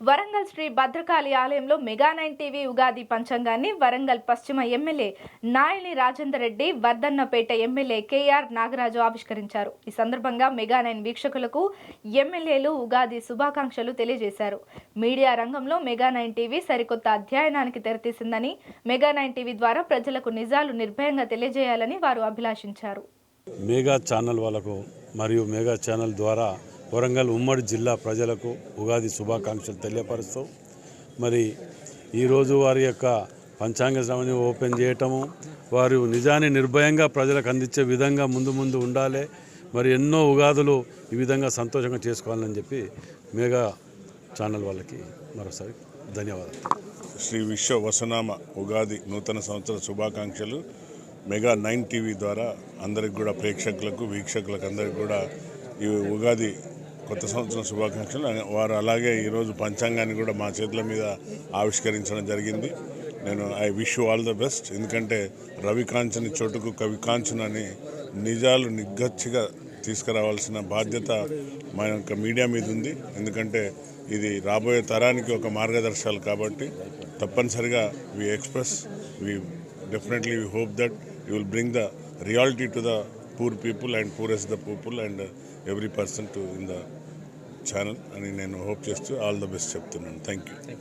వరంగల్ శ్రీ భద్రకాళి ఆలయంలో mega nine TV Ugadi పంచాంగాన్ని వరంగల్ పశ్చిమ MLA Nayani Rajender Reddy Wardhannapet MLA K R Nagaraju ఆవిష్కరించారు. ఈ సందర్భంగా మెగా నైన్ వీక్షకులకు ఎమ్మెల్యేలు ఉగాది శుభాకాంక్షలు తెలియజేశారు. మీడియా రంగంలో మెగా నైన్ టీవీ సరికొత్త అధ్యయనానికి తెరతీసిందని మెగా నైన్ టీవీ ద్వారా ప్రజలకు నిజాలు నిర్భయంగా తెలియజేయాలని వారు అభిలాషించారు. మెగా ఛానల్ వాళ్ళకు మరియు మెగా ఛానల్ ద్వారా వరంగల్ ఉమ్మడి జిల్లా ప్రజలకు ఉగాది శుభాకాంక్షలు తెలియపరుస్తూ మరి ఈరోజు వారి యొక్క పంచాంగ శ్రమని ఓపెన్ చేయటము వారు నిజాన్ని నిర్భయంగా ప్రజలకు అందించే విధంగా ముందు ముందు ఉండాలి మరి ఎన్నో ఉగాదులు ఈ విధంగా సంతోషంగా చేసుకోవాలని చెప్పి మేఘా ఛానల్ వాళ్ళకి మరోసారి ధన్యవాదాలు. శ్రీ విశ్వ వసనామ ఉగాది నూతన సంవత్సర శుభాకాంక్షలు మెగా నైన్ టీవీ ద్వారా అందరికి కూడా ప్రేక్షకులకు వీక్షకులకు అందరికి కూడా ఈ ఉగాది కొత్త సంవత్సరం శుభాకాంక్షలు. వారు అలాగే ఈరోజు పంచాంగాన్ని కూడా మా చేతుల మీద ఆవిష్కరించడం జరిగింది. నేను I wish you all the best. ఎందుకంటే రవి కాంచని చోటుకు కవి కాంచన్ అని నిజాలు నిగ్గచ్చిగా తీసుకురావాల్సిన బాధ్యత మా యొక్క మీడియా మీద ఉంది. ఎందుకంటే ఇది రాబోయే తరానికి ఒక మార్గదర్శకాలు కాబట్టి తప్పనిసరిగా we express we definitely we hope that you will bring the reality to the poor people and poorest the people and every person to in the channel అని నేను హోప్ చేస్తూ ఆల్ ద బెస్ట్ చెప్తున్నాను. Thank you